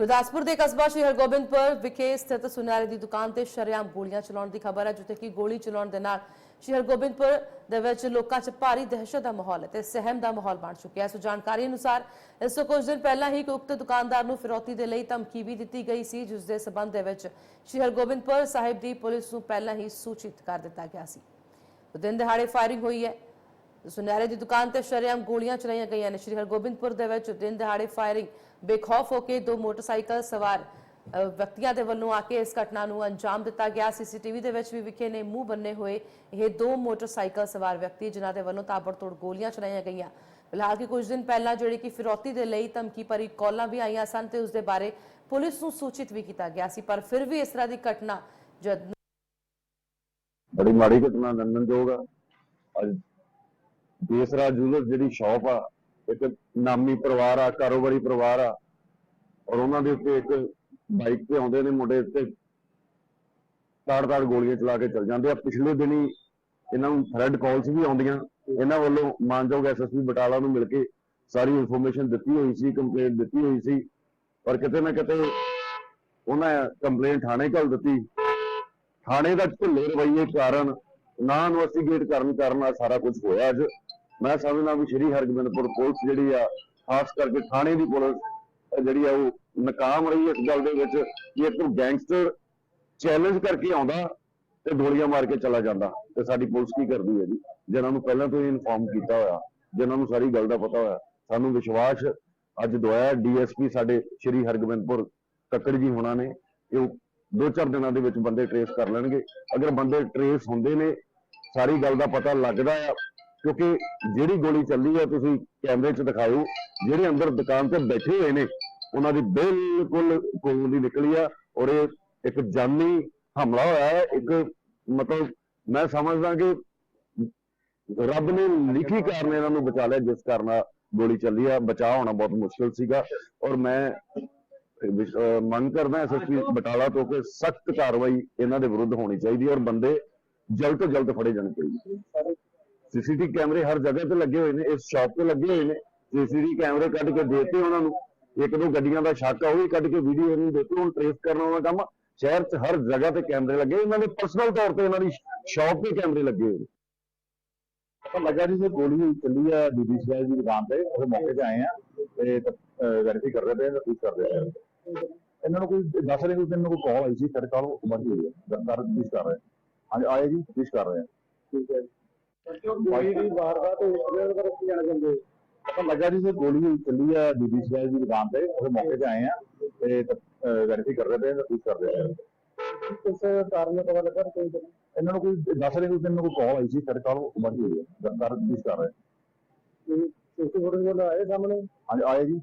ਗੁਰਦਾਸਪੁਰ ਦੇ ਕਸਬਾ ਸ਼੍ਰੀ ਹਰਗੋਬਿੰਦਪੁਰ ਵਿਖੇ ਸਥਿਤ ਸੁਨਿਆਰੇ ਦੀ ਦੁਕਾਨ ਤੇ ਸ਼ਰੇਆਮ ਗੋਲੀਆਂ ਚਲਾਉਣ ਦੀ ਖਬਰ ਹੈ, ਜਿੱਥੇ ਕਿ ਗੋਲੀ ਚਲਾਉਣ ਦੇ ਨਾਲ ਸ਼੍ਰੀ ਹਰਗੋਬਿੰਦਪੁਰ ਦੇ ਵਿੱਚ ਲੋਕਾਂ 'ਚ ਭਾਰੀ ਦਹਿਸ਼ਤ ਦਾ ਮਾਹੌਲ ਹੈ ਤੇ ਸਹਿਮ ਦਾ ਮਾਹੌਲ ਬਣ ਚੁੱਕਿਆ ਹੈ। ਸੋ ਜਾਣਕਾਰੀ ਅਨੁਸਾਰ ਇਸ ਤੋਂ ਕੁਝ ਦਿਨ ਪਹਿਲਾਂ ਹੀ ਇੱਕ ਉਕਤ ਦੁਕਾਨਦਾਰ ਨੂੰ ਫਿਰੌਤੀ ਦੇ ਲਈ ਧਮਕੀ ਵੀ ਦਿੱਤੀ ਗਈ ਸੀ, ਜਿਸ ਦੇ ਸਬੰਧ ਦੇ ਵਿੱਚ ਸ਼੍ਰੀ ਹਰਗੋਬਿੰਦਪੁਰ ਸਾਹਿਬ ਦੀ ਪੁਲਿਸ ਨੂੰ ਪਹਿਲਾਂ ਹੀ ਸੂਚਿਤ ਕਰ ਦਿੱਤਾ ਗਿਆ ਸੀ। ਦਿਨ ਦਿਹਾੜੇ ਫਾਇਰਿੰਗ ਹੋਈ ਹੈ। ਸੁਨਹਿਰੇ ਦੀ ਦੁਕਾਨ ਤੇ ਸ਼ਰੇਆਮ ਗੋਲੀਆਂ ਚਲਾਈਆਂ ਗਈਆਂ ਨੇ। ਸ਼੍ਰੀ ਹਰਗੋਬਿੰਦਪੁਰ ਦੇ ਵਿੱਚ ਦਿਨ ਦਿਹਾੜੇ ਫਾਇਰਿੰਗ ਬੇਖੌਫ ਹੋ ਕੇ ਦੋ ਮੋਟਰਸਾਈਕਲ ਸਵਾਰ ਵਿਅਕਤੀਆਂ ਦੇ ਵੱਲੋਂ ਆ ਕੇ ਇਸ ਘਟਨਾ ਨੂੰ ਅੰਜਾਮ ਦਿੱਤਾ ਗਿਆ। ਸੀਸੀਟੀਵੀ ਦੇ ਵਿੱਚ ਵੀ ਵਿਖੇ ਨੇ ਮੂੰਹ ਬੰਨੇ ਹੋਏ ਇਹ ਦੋ ਮੋਟਰਸਾਈਕਲ ਸਵਾਰ ਵਿਅਕਤੀ, ਜਿਨ੍ਹਾਂ ਦੇ ਵੱਲੋਂ ਤਾਬੜਤੋੜ ਗੋਲੀਆਂ ਚਲਾਈਆਂ ਗਈਆਂ। ਫਿਲਹਾਲ ਕਿ ਕੁਝ ਦਿਨ ਪਹਿਲਾਂ ਜਿਹੜੀ ਕਿ ਫਿਰੌਤੀ ਦੇ ਲਈ ਧਮਕੀ ਭਰੀ ਕਾਲਾਂ ਵੀ ਆਈਆਂ ਸਨ ਤੇ ਉਸ ਦੇ ਬਾਰੇ ਪੁਲਿਸ ਨੂੰ ਸੂਚਿਤ ਵੀ ਕੀਤਾ ਗਿਆ ਸੀ, ਪਰ ਫਿਰ ਵੀ ਇਸ ਤਰ੍ਹਾਂ ਦੀ ਘਟਨਾ ਜਦ ਬੜੀ ਮਾੜੀ ਘਟਨਾ, ਨੰਦਨਯੋਗ ਆ। ਅੱਜ ਦੇਸਰਾ ਜੂਲਰ ਜਿਹੜੀ ਸ਼ਾਪ ਆ, ਇੱਕ ਨਾਮੀ ਪਰਿਵਾਰ ਆ, ਕਾਰੋਬਾਰੀ ਪਰਿਵਾਰ ਆ, ਔਰ ਉਹਨਾਂ ਦੇ ਉੱਤੇ ਇੱਕ ਬਾਈਕ ਤੇ ਆਉਂਦੇ ਨੇ, ਮੁੰਡੇ ਤੇ ਤਾੜ-ਤਾੜ ਗੋਲੀਆਂ ਚਲਾ ਕੇ ਚਲ ਜਾਂਦੇ ਆ। ਪਿਛਲੇ ਦਿਨੀ ਇਹਨਾਂ ਨੂੰ ਥ੍ਰੈਡ ਕਾਲਸ ਵੀ ਆਉਂਦੀਆਂ। ਇਹਨਾਂ ਵੱਲੋਂ ਮਾਨਯੋਗ ਐਸਐਸਪੀ ਬਟਾਲਾ ਨੂੰ ਮਿਲ ਕੇ ਸਾਰੀ ਇਨਫੋਰਮੇਸ਼ਨ ਦਿੱਤੀ ਹੋਈ ਸੀ ਕੰਪਲੇਂਟ ਦਿੱਤੀ ਹੋਈ ਸੀ। ਪਰ ਕਿਤੇ ਨਾ ਕਿਤੇ ਉਹਨਾਂ ਕੰਪਲੇਂਟ ਥਾਣੇ ਕੋਲ ਦਿੱਤੀ। ਥਾਣੇ ਦਾ ਢਿੱਲੇ ਰਵਈਏ ਕਾਰਨ ਨਾ ਇਨਵੈਸਟੀਗੇਟ ਕਰਨ ਕਾਰਨ ਸਾਰਾ ਕੁਝ ਹੋਇਆ ਅੱਜ। ਮੈਂ ਸਮਝਦਾ ਵੀ ਸ਼੍ਰੀ ਹਰਗੋਬਿੰਦਪੁਰ ਪੁਲਿਸ ਜਿਹੜੀ ਆ, ਖਾਸ ਕਰਕੇ ਥਾਣੇ ਦੀ ਪੁਲਿਸ, ਜਿਹੜੀ ਆ ਉਹ ਨਾਕਾਮ ਰਹੀ ਇਸ ਗੱਲ ਦੇ ਵਿੱਚ ਕਿ ਇੱਕ ਗੈਂਗਸਟਰ ਚੈਲੰਜ ਕਰਕੇ ਆਉਂਦਾ ਤੇ ਗੋਲੀਆਂ ਮਾਰ ਕੇ ਚਲਾ ਜਾਂਦਾ। ਤੇ ਸਾਡੀ ਪੁਲਿਸ ਕੀ ਕਰਦੀ ਹੈ ਜੀ? ਜਿਨ੍ਹਾਂ ਨੂੰ ਪਹਿਲਾਂ ਤੋਂ ਹੀ ਇਨਫੋਰਮ ਕੀਤਾ ਹੋਇਆ, ਜਿਨ੍ਹਾਂ ਨੂੰ ਸਾਰੀ ਗੱਲ ਦਾ ਪਤਾ ਹੋਇਆ। ਸਾਨੂੰ ਵਿਸ਼ਵਾਸ ਅੱਜ ਦਵਾਇਆ ਡੀਐਸਪੀ ਸਾਡੇ ਸ਼੍ਰੀ ਹਰਗੋਬਿੰਦਪੁਰ ਕੱਕੜ ਜੀ ਹੋਣਾ ਨੇ। ਕਿ ਉਹ ਦੋ ਚਾਰ ਦਿਨਾਂ ਦੇ ਵਿੱਚ ਬੰਦੇ ਟਰੇਸ ਕਰ ਲੈਣਗੇ। ਅਗਰ ਬੰਦੇ ਟਰੇਸ ਹੁੰਦੇ ਨੇ ਸਾਰੀ ਗੱਲ ਦਾ ਪਤਾ ਲੱਗਦਾ ਆ, ਕਿਉਂਕਿ ਜਿਹੜੀ ਗੋਲੀ ਚੱਲੀ ਆ ਤੁਸੀਂ ਕੈਮਰੇ 'ਚ ਦਿਖਾਓ, ਜਿਹੜੇ ਅੰਦਰ ਦੁਕਾਨ ਤੇ ਬੈਠੇ ਹੋਏ ਨੇ, ਉਹਨਾਂ ਦੀ ਬਿਲਕੁਲ ਖੂਨ ਦੀ ਨਿਕਲੀ ਆ ਔਰ ਇਹ ਇੱਕ ਜਾਨੀ ਹਮਲਾ ਹੋਇਆ ਹੈ, ਇੱਕ ਮਤਲਬ ਮੈਂ ਸਮਝਦਾ ਕਿ ਰੱਬ ਨੇ ਲਿਖੀ ਕਾਰਨ ਇਹਨਾਂ ਨੂੰ ਬਚਾ ਲਿਆ, ਜਿਸ ਕਾਰਨ ਗੋਲੀ ਚੱਲੀ ਆ, ਬਚਾਅ ਹੋਣਾ ਬਹੁਤ ਮੁਸ਼ਕਲ ਸੀਗਾ ਔਰ ਮੈਂ ਵਿਸ਼- ਅਹ ਮੰਗ ਕਰਦਾ ਐਸਐਸਪੀ ਬਟਾਲਾ ਤੋਂ ਕਿ ਸਖਤ ਕਾਰਵਾਈ ਇਹਨਾਂ ਦੇ ਵਿਰੁੱਧ ਹੋਣੀ ਚਾਹੀਦੀ ਔਰ ਬੰਦੇ ਜਲਦ ਤੋਂ ਜਲਦ ਫੜੇ ਜਾਣੇ ਚਾਹੀਦੇ। ਸੀਸੀਟੀਵੀ ਕੈਮਰੇ ਹਰ ਜਗ੍ਹਾ ਤੇ ਲੱਗੇ ਹੋਏ ਨੇ, ਇਸ ਸ਼ਾਪ ਤੇ ਲੱਗੇ ਹੋਏ ਨੇ। ਸੀਸੀਟੀਵੀ ਕੈਮਰੇ ਕੱਢ ਕੇ ਦੇਤੇ ਉਹਨਾਂ ਨੂੰ। ਇੱਕ ਦੋ ਗੱਡੀਆਂ ਦਾ ਸ਼ੱਕ ਆ ਉਹ ਵੀ ਕੱਢ ਕੇ ਵੀਡੀਓ ਨੂੰ ਦੇਤੇ, ਹੁਣ ਟ੍ਰੇਸ ਕਰਨ ਵਾਲਾ ਕੰਮ ਸ਼ਹਿਰ 'ਚ ਹਰ ਜਗ੍ਹਾ ਤੇ ਕੈਮਰੇ ਲੱਗੇ ਇਹਨਾਂ ਦੇ ਪਰਸਨਲ ਤੌਰ ਤੇ ਇਹਨਾਂ ਦੀ ਸ਼ਾਪ ਤੇ ਕੈਮਰੇ ਲੱਗੇ ਹੋਏ ਨੇ। ਤਾਂ ਲੱਗਾ ਜੀ ਜੇ ਗੋਲੀ ਚੱਲੀ ਆ ਬੀਬੀ ਸ਼ਾਹ ਦੀ ਦੁਕਾਨ ਤੇ। ਉਹ ਮੌਕੇ ਤੇ ਆਏ ਆ ਤੇ ਵੈਰੀਫਾਈ ਕਰ ਰਹੇ ਪਏ ਤੇ ਕਰ ਰਹੇ ਆ। ਇਹਨਾਂ ਨੂੰ ਕੋਈ, ਦੱਸ ਰਹੇ ਕੋਈ, ਇਹਨਾਂ ਨੂੰ ਕੋਈ ਕਾਲ ਆਈ ਸੀ, ਸਾਡੇ ਕੋਲ ਉਮਰ ਹੋਈ ਹੈ ਦਰਦਾਰ ਪੁਲਿਸ ਕਰ ਰਹੇ ਹਾਂਜੀ ਆਏ ਜੀ ਪੁਲਿਸ ਕਰ ਰਹੇ ਆ ਠੀਕ ਹੈ ਗੋਲੀ ਦੀ ਵਾਰਦਾਤ ਹੋਈ ਉਹਦੇ ਬਾਰੇ ਕੀ ਜਾਣਾ ਚਾਹੁੰਦੇ ਤਾਂ ਲੱਗਾ ਜੀ ਜੇ ਗੋਲੀ ਚੱਲੀ ਆ ਬੀਬੀ ਸ਼ਾਹ ਦੀ ਦੁਕਾਨ ਤੇ ਉਹ ਮੌਕੇ ਤੇ ਆਏ ਆ ਤੇ ਵੈਰੀਫਾਈ ਕਰ ਰਹੇ ਪਏ ਤੇ ਪੁਲਿਸ ਕਰ ਰਹੇ ਆ ਕਿਸੇ ਕਾਰਨ ਦਾ ਪਤਾ ਲੱਗਾ ਕੋਈ ਇਹਨਾਂ ਨੂੰ ਕੋਈ ਦੱਸ ਰਹੇ ਕੋਈ ਇਹਨਾਂ ਨੂੰ ਕੋਈ ਕਾਲ ਆਈ ਸੀ ਸਾਡੇ ਕੋਲ ਉਮਰ ਦੀ ਹੋਈ ਹੈ ਦਰਦਾਰ ਪੁਲਿਸ ਕਰ ਰਹੇ ਸਿੱਖੀ ਫੋਟੋ ਕੋਲ ਆਏ ਸਾਹਮਣੇ ਹਾਂਜੀ ਆਏ ਜੀ